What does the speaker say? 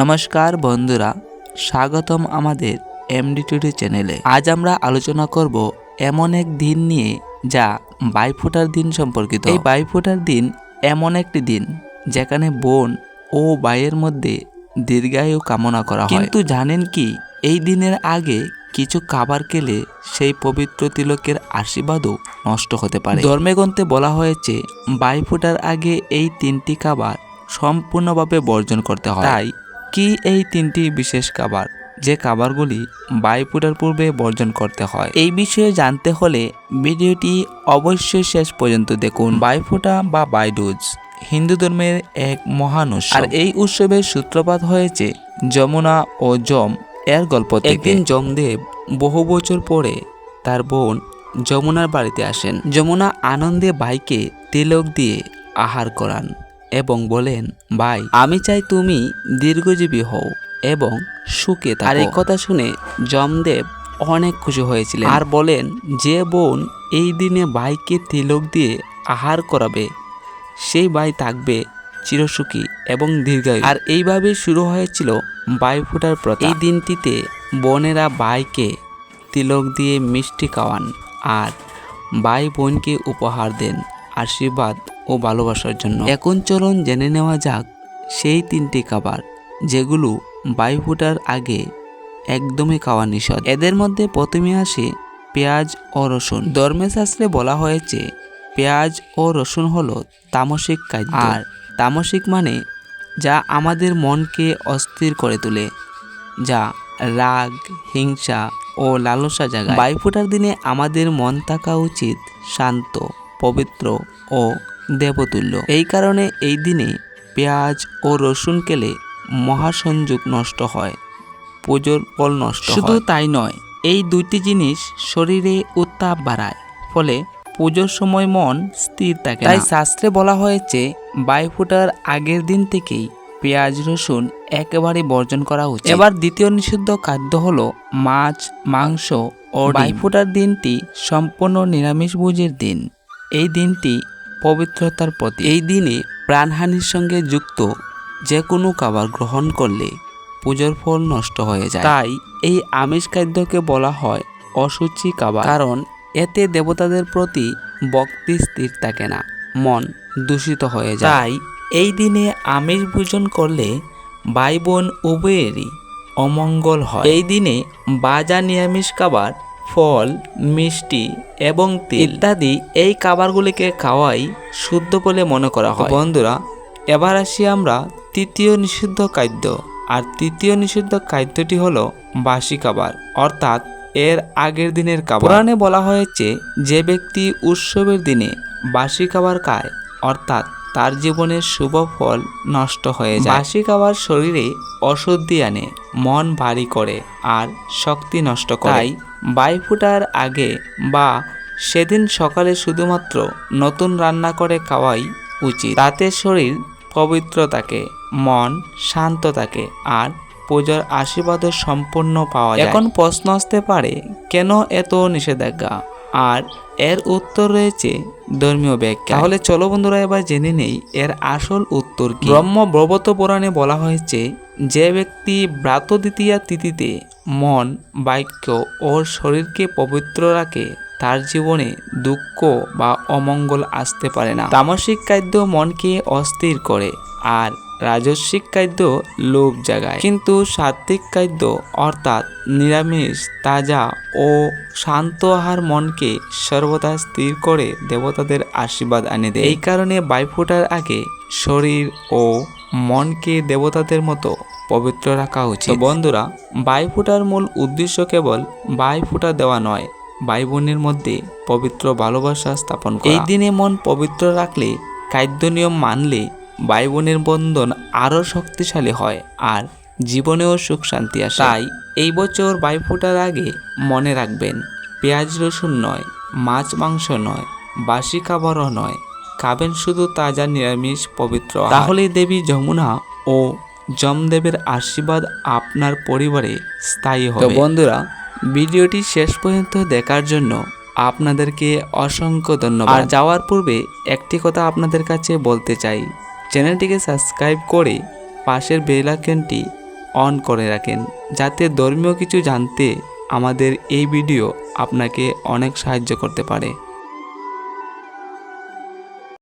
নমস্কার বন্ধুরা, স্বাগতম আমাদের এমডি টুডি চ্যানেলে। আজ আমরা আলোচনা করব এমন এক দিন নিয়ে যা বাইফোঁটার দিন সম্পর্কিত। এই বাইফোঁটার দিন এমন একটি দিন যেখানে বোন ও বাইয়ের মধ্যে দীর্ঘায়ু কামনা করা হয়। কিন্তু জানেন কি, এই দিনের আগে কিছু খাবার খেলে সেই পবিত্র তিলকের আশীর্বাদও নষ্ট হতে পারে। ধর্মেগ্রন্থে বলা হয়েছে, বাইফোঁটার আগে এই তিনটি খাবার সম্পূর্ণভাবে বর্জন করতে হয়। তাই কি এই তিনটি বিশেষ খাবার? যে খাবারগুলি বাইফোঁটার পূর্বে বর্জন করতে হয়। এই বিষয়ে জানতে হলে ভিডিওটি অবশ্যই শেষ পর্যন্ত দেখুন। বাইফোঁটা বা বাইডুজ হিন্দু ধর্মের এক মহান উৎসব। আর এই উৎসবের সূত্রপাত হয়েছে যমুনা ও যম এর গল্প একদিন যমদেব বহু বছর পরে তার বোন যমুনার বাড়িতে আসেন। যমুনা আনন্দে ভাইকে তিলক দিয়ে আহার করান। এবং বলেন, ভাই, আমি চাই তুমি দীর্ঘজীবী হও এবং সুখে আর এই কথা শুনে যমদেব অনেক খুশি হয়েছিলেন। আর বলেন, যে বোন এই দিনে ভাইকে তিলক দিয়ে আহার করাবে, সেই ভাই থাকবে চিরসুখী এবং দীর্ঘায়ু। আর এইভাবে শুরু হয়েছিল বাইফোঁটার প্রথা। এই দিনটিতে বোনেরা ভাইকে তিলক দিয়ে মিষ্টি খাওয়ান আর ভাই বোনকে উপহার দেন। আশীর্বাদ ও ভালোবাসার জন্য। এখন চলুন জেনে নেওয়া যাক সেই তিনটি খাবার যেগুলো বাইফোঁটার আগে একদমই খাওয়া নিষেধ। এদের মধ্যে প্রথমে আসে পেঁয়াজ ও রসুন। ধর্মশাস্ত্রে বলা হয়েছে, পেঁয়াজ ও রসুন হলো তামসিক খাদ্য। আর তামসিক মানে যা আমাদের মনকে অস্থির করে তোলে, যা রাগ, হিংসা ও লালসা জাগায়। বাইফোঁটার দিনে আমাদের মন থাকা উচিত শান্ত পবিত্র ও দেবতুল্য। এই কারণে এই দিনে পেঁয়াজ ও রসুন খেলে মহাসংযোগ নষ্ট হয় পুজোর ফল নষ্ট শুধু তাই নয় এই দুইটি জিনিস শরীরে উত্তাপ বাড়ায় ফলে পুজোর সময় মন স্থির থাকে তাই শাস্ত্রে বলা হয়েছে বাইফোঁটার আগের দিন থেকেই পেঁয়াজ রসুন একেবারে বর্জন করা উচিত। এবার দ্বিতীয় নিষিদ্ধ খাদ্য হলো মাছ মাংস ও বাইফোঁটার দিনটি সম্পূর্ণ নিরামিষভোজের দিন। এই দিনটি পবিত্রতার প্রতি এই দিনে প্রাণহানির সঙ্গে যুক্ত যে কোনো খাবার গ্রহণ করলে পুজোর ফল নষ্ট হয়ে যায়। তাই এই আমিষ খাদ্যকে বলা হয় অসুচি খাবার। কারণ এতে দেবতাদের প্রতি ভক্তি স্থির থাকে না, মন দূষিত হয়ে যায়। তাই এই দিনে আমিষ ভোজন করলে ভাই বোন উভয়েরই অমঙ্গল হয়। এই দিনে বাজা নিরামিষ খাবার ফল, মিষ্টি এবং তেল ইত্যাদি এই খাবারগুলিকে খাওয়াই শুদ্ধ বলে মনে করা হয়। বন্ধুরা, এবার আসি আমরা তৃতীয় নিষিদ্ধ খাদ্য। আর তৃতীয় নিষিদ্ধ খাদ্যটি হলো বাসি খাবার, অর্থাৎ এর আগের দিনের খাবার। পুরাণে বলা হয়েছে, যে ব্যক্তি উৎসবের দিনে বাসি খাবার খায়, অর্থাৎ তার জীবনের শুভ ফল নষ্ট হয়ে যায়। বাসি খাবার শরীরে অশুদ্ধি আনে, মন ভারী করে আর শক্তি নষ্ট করে। তাই বাইফুটার আগে বা সেদিন সকালে শুধুমাত্র নতুন রান্না করে খাওয়াই উচিত। তাতে শরীর পবিত্র থাকে, মন শান্ত থাকে আর পূজার আশীর্বাদও সম্পূর্ণ পাওয়া যায়। এখন প্রশ্ন আসতে পারে, কেন এত নিষেধাজ্ঞা? আর এর উত্তর রয়েছে ধর্মীয় ব্যাখ্যা। তাহলে চলো বন্ধুরা এবার জেনে নেই এর আসল উত্তর কি। ব্রহ্ম ব্রবত পুরাণে বলা হয়েছে, যে ব্যক্তি ব্রাত দ্বিতীয়া তিথিতে মন, বাক্য ও শরীরকে পবিত্র রাখে, তার জীবনে দুঃখ বা অমঙ্গল আসতে পারে না। তামসিক খাদ্য মনকে অস্থির করে, আর রাজস্বিক খাদ্য লোভ জাগায়। কিন্তু সাত্বিক খাদ্য, অর্থাৎ নিরামিষ, তাজা ও শান্ত আহার মনকে সর্বদা স্থির করে দেবতাদের আশীর্বাদ আনে দেয়। এই কারণে বাইফোঁটার আগে শরীর ও মনকে দেবতাদের মতো পবিত্র রাখা উচিত। বন্ধুরা বাইফোঁটার মূল উদ্দেশ্য কেবল বাইফোঁটা দেওয়া নয় ভাই বোনের মধ্যে পবিত্র ভালোবাসা স্থাপন করা। এই দিনে মন পবিত্র রাখলে খাদ্য নিয়ম মানলে ভাই বোনের বন্ধন আরও শক্তিশালী হয় আর জীবনেও সুখ শান্তি আসে। তাই এই বছর বাইফোঁটার আগে মনে রাখবেন পেঁয়াজ রসুন নয় মাছ মাংস নয় বাসি খাবারও নয় খাবেন শুধু তাজা নিরামিষ পবিত্র তাহলেই দেবী যমুনা ও যমদেবের আশীর্বাদ আপনার পরিবারে স্থায়ী হবে। বন্ধুরা ভিডিওটি শেষ পর্যন্ত দেখার জন্য আপনাদেরকে অসংখ্য ধন্যবাদ। আর যাওয়ার পূর্বে একটি কথা আপনাদের কাছে বলতে চাই। চ্যানেলটিকে সাবস্ক্রাইব করে পাশের বেল আইকনটি অন করে রাখেন, যাতে ধর্মীয় কিছু জানতে আমাদের এই ভিডিও আপনাকে অনেক সাহায্য করতে পারে।